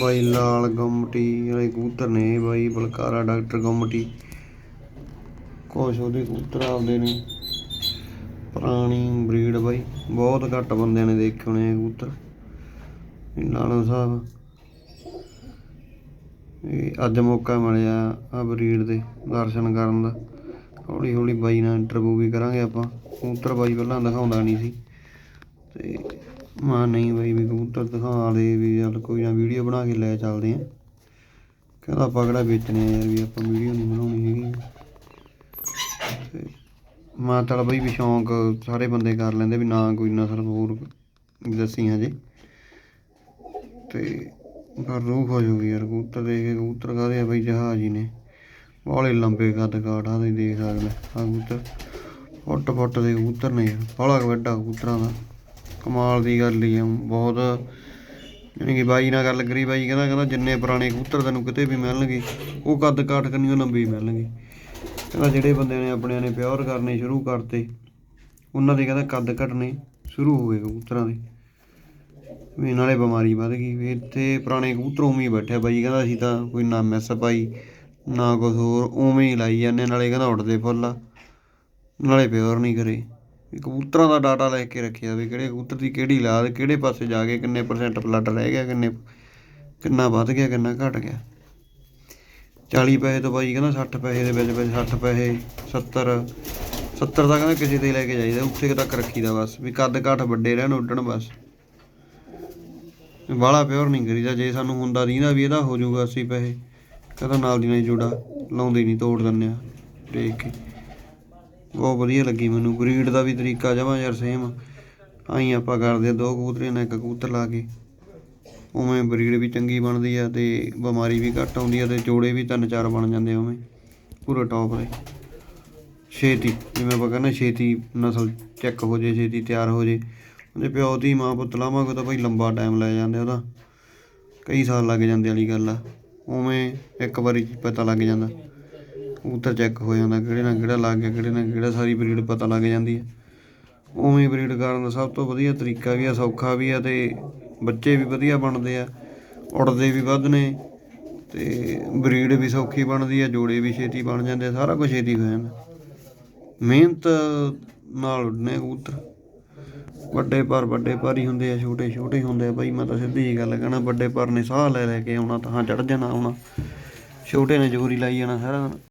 ਬਾਈ ਲਾਲ ਗੁੰਮਟੀ, ਵਾਲੇ ਕਬੂਤਰ ਨੇ ਬਾਈ, ਬਲਕਾਰਾ ਡਾਕਟਰ ਗੁੰਮਟੀ। ਕੁਛ ਉਹਦੇ ਕਬੂਤਰ ਆਉਂਦੇ ਨੇ। ਪੁਰਾਣੀ ਬਰੀਡ ਬਾਈ, ਬਹੁਤ ਘੱਟ ਬੰਦਿਆਂ ਨੇ ਦੇਖੇ ਹੋਣੇ ਕਬੂਤਰ। ਲਾਲੋ ਸਾਹਿਬ। ਇਹ ਅੱਜ ਮੌਕਾ ਮਿਲਿਆ ਆ ਬਰੀਡ ਦੇ ਦਰਸ਼ਨ ਕਰਨ ਦਾ। ਹੌਲੀ ਹੌਲੀ ਬਾਈ ਨਾਲ ਇੰਟਰਵਿਊ ਵੀ ਕਰਾਂਗੇ ਆਪਾਂ। ਕਬੂਤਰ ਬਾਈ ਪਹਿਲਾਂ ਦਿਖਾਉਂਦਾ ਨਹੀਂ ਸੀ। ਤੇ ਮਾ ਨਹੀਂ ਬਾਈ, ਵੀ ਕਬੂਤਰ ਦਿਖਾ ਦੇ, ਵੀ ਚੱਲ ਕੋਈ ਨਾ ਵੀਡੀਓ ਬਣਾ ਕੇ ਲੈ ਚੱਲਦੇ ਆ। ਕਹਿੰਦਾ ਆਪਾਂ ਕਿਹੜਾ ਵੇਚਣੇ ਆ ਯਾਰ, ਵੀ ਆਪਾਂ ਵੀਡੀਓ ਨਹੀਂ ਬਣਾਉਣੀ ਹੈਗੀ। ਮਾ ਚੱਲ ਬਈ ਵੀ ਸ਼ੌਂਕ ਸਾਰੇ ਬੰਦੇ ਕਰ ਲੈਂਦੇ ਵੀ ਨਾ ਕੋਈ ਨਸਲ ਹੋਰ ਦੱਸੀ ਹਜੇ। ਤੇ ਪਰ ਰੂਹ ਹੋ ਗਈ ਯਾਰ, ਕਬੂਤਰ ਦੇਖ ਕੇ ਕਬੂਤਰ ਕਾਹਦੇ ਆ ਬਈ ਜਹਾਜ਼ ਹੀ ਨੇ। ਬਾਹਲੇ ਲੰਬੇ ਕੱਦ ਕਾਠ ਆ ਦੇਖ ਸਕਦੇ ਆ ਕਬੂਤਰ। ਫੁੱਟ ਫੁੱਟ ਦੇ ਕਬੂਤਰ ਨੇ ਯਾਰ, ਬਾਹਲਾ ਵੱਡਾ ਕਬੂਤਰਾਂ ਦਾ। ਕਮਾਲ ਦੀ ਗੱਲ ਹੀ ਆ, ਬਹੁਤ ਯਾਨੀ ਕਿ ਬਾਈ ਨਾਲ ਗੱਲ ਕਰੀ, ਬਾਈ ਕਹਿੰਦਾ ਕਹਿੰਦਾ ਜਿੰਨੇ ਪੁਰਾਣੇ ਕਬੂਤਰ ਤੈਨੂੰ ਕਿਤੇ ਵੀ ਮਿਲਣਗੇ, ਉਹ ਕੱਦ ਕਾਠ ਕੰਨੀ ਲੰਬੀ ਮਿਲਣਗੇ। ਕਹਿੰਦਾ ਜਿਹੜੇ ਬੰਦਿਆਂ ਨੇ ਆਪਣਿਆਂ ਨੇ ਪਿਓਰ ਕਰਨੇ ਸ਼ੁਰੂ ਕਰਤੇ, ਉਹਨਾਂ ਦੇ ਕਹਿੰਦਾ ਕੱਦ ਘਟਨੇ ਸ਼ੁਰੂ ਹੋ ਗਏ ਕਬੂਤਰਾਂ ਦੇ। ਵੀ ਨਾਲੇ ਬਿਮਾਰੀ ਵੱਧ ਗਈ। ਵੀ ਇੱਥੇ ਪੁਰਾਣੇ ਕਬੂਤਰ ਉਵੇਂ ਹੀ ਬੈਠੇ ਬਾਈ, ਕਹਿੰਦਾ ਅਸੀਂ ਤਾਂ ਕੋਈ ਨਾ ਮੈਸ ਪਾਈ, ਨਾ ਕੁਝ ਹੋਰ, ਉਵੇਂ ਹੀ ਲਾਈ ਜਾਂਦੇ ਨਾਲੇ ਕਹਿੰਦਾ ਉੱਡਦੇ ਫੁੱਲ ਨਾਲੇ ਪਿਓਰ ਨਹੀਂ ਕਰੇ। ਕਬੂਤਰਾਂ ਦਾ ਡਾਟਾ ਲੈ ਕੇ ਰੱਖਿਆ ਵੀ ਕਿਹੜੇ ਕਬੂਤਰ ਦੀ ਕਿਹੜੀ ਲਾਦ, ਕਿਹੜੇ ਪਾਸੇ ਜਾ ਕੇ ਕਿੰਨੇ ਪਰਸੈਂਟ ਬਲੱਡ ਰਹਿ ਗਿਆ, ਕਿੰਨੇ, ਕਿੰਨਾ ਵੱਧ ਗਿਆ, ਕਿੰਨਾ ਘਟ ਗਿਆ। 40 ਪੈਸੇ ਤੋਂ ਬਾਈ ਕਹਿੰਦਾ 60 ਪੈਸੇ ਦੇ ਵਿੱਚ ਵਿੱਚ 60 ਪੈਸੇ 70 70 ਦਾ ਕਹਿੰਦਾ ਕਿਸੇ ਤੇ ਲੈ ਕੇ ਜਾਈਦਾ, ਉੱਥੇ ਤੱਕ ਰੱਖੀਦਾ ਬਸ, ਵੀ ਕੱਦ ਕਾਠ ਵੱਡੇ ਰਹਿਣ, ਉੱਡਣ ਬਸ। ਵਾਲਾ ਪਿਓਰ ਨਹੀਂ ਕਰੀਦਾ, ਜੇ ਸਾਨੂੰ ਹੁੰਦਾ ਦੀਂਦਾ ਵੀ ਇਹਦਾ ਹੋ ਜਾਊਗਾ 80 ਪੈਸੇ, ਕਹਿੰਦਾ ਨਾਲ ਦੀ ਨਾਲ ਹੀ ਜੋੜਾ, ਲਾਉਂਦੇ ਨਹੀਂ, ਤੋੜ ਦਿੰਦੇ ਆ, ਦੇਖ ਕੇ। ਬਹੁਤ ਵਧੀਆ ਲੱਗੀ ਮੈਨੂੰ ਬਰੀਡ ਦਾ ਵੀ ਤਰੀਕਾ ਜਮਾ ਯਾਰ ਸੇਮ ਆਈ ਆਪਾਂ ਕਰਦੇ ਆ ਦੋ ਕਬੂਤਰੇ ਨਾਲ ਇੱਕ ਕਬੂਤਰ ਲਾ ਕੇ। ਉਵੇਂ ਬਰੀਡ ਵੀ ਚੰਗੀ ਬਣਦੀ ਆ ਤੇ ਬਿਮਾਰੀ ਵੀ ਘੱਟ ਆਉਂਦੀ ਆ ਤੇ ਜੋੜੇ ਵੀ ਤਿੰਨ ਚਾਰ ਬਣ ਜਾਂਦੇ ਆ ਉਵੇਂ। ਪੂਰਾ ਟੌਪ ਦੇ ਛੇਤੀ, ਜਿਵੇਂ ਆਪਾਂ ਕਹਿੰਦੇ ਛੇਤੀ ਨਸਲ ਚੈੱਕ ਹੋ ਜੇ, ਛੇਤੀ ਤਿਆਰ ਹੋ ਜੇ। ਉਹਦੇ ਪਿਓ ਦੀ ਮਾਂ, ਪੁੱਤ ਲਾਵਾਂਗੇ ਤਾਂ ਭਾਈ ਲੰਬਾ ਟਾਈਮ ਲੈ ਜਾਂਦੇ ਉਹਦਾ। ਕਈ ਸਾਲ ਲੱਗ ਜਾਂਦੇ ਵਾਲੀ ਗੱਲ ਆ। ਉਵੇਂ ਇੱਕ ਵਾਰੀ ਪਤਾ ਲੱਗ ਜਾਂਦਾ। ਕਬੂਤਰ ਚੈੱਕ ਹੋ ਜਾਂਦਾ, ਕਿਹੜੇ ਨਾਲ ਕਿਹੜਾ ਲੱਗ ਗਿਆ, ਕਿਹੜੇ ਨਾਲ ਕਿਹੜਾ ਸਾਰੀ ਬਰੀਡ ਪਤਾ ਲੱਗ ਜਾਂਦੀ ਹੈ ਉਵੇਂ ਬਰੀਡ ਕਰਨ ਦਾ ਸਭ ਤੋਂ ਵਧੀਆ ਤਰੀਕਾ ਵੀ ਆ, ਸੌਖਾ ਵੀ ਆ ਤੇ ਬੱਚੇ ਵੀ ਵਧੀਆ ਬਣਦੇ ਆ, ਉੜਦੇ ਵੀ ਵੱਧ ਨੇ ਤੇ ਬਰੀਡ ਵੀ ਸੌਖੀ ਬਣਦੀ ਆ, ਜੋੜੇ ਵੀ ਛੇਤੀ ਬਣ ਜਾਂਦੇ ਆ, ਸਾਰਾ ਕੁਝ ਛੇਤੀ ਹੋ ਜਾਂਦਾ। ਮਿਹਨਤ ਨਾਲ ਉੱਡਨੇ ਕਬੂਤਰ। ਵੱਡੇ ਪਰ ਵੱਡੇ ਪਰ ਹੀ ਹੁੰਦੇ ਆ, ਛੋਟੇ ਛੋਟੇ ਹੁੰਦੇ ਆ। ਬਾਈ ਮੈਂ ਤਾਂ ਸਿੱਧੀ ਜੀ ਗੱਲ ਕਹਿਣਾ, ਵੱਡੇ ਪਰ ਨੇ ਸਾਹ ਲੈ ਲੈ ਕੇ ਆਉਣਾ ਤਾਂ ਚੜ ਜਾਣਾ ਆਉਣਾ। ਛੋਟੇ ਨੇ ਜੋਰੀ ਲਾਈ ਜਾਣਾ ਸਾਰਾ ਦਿਨ।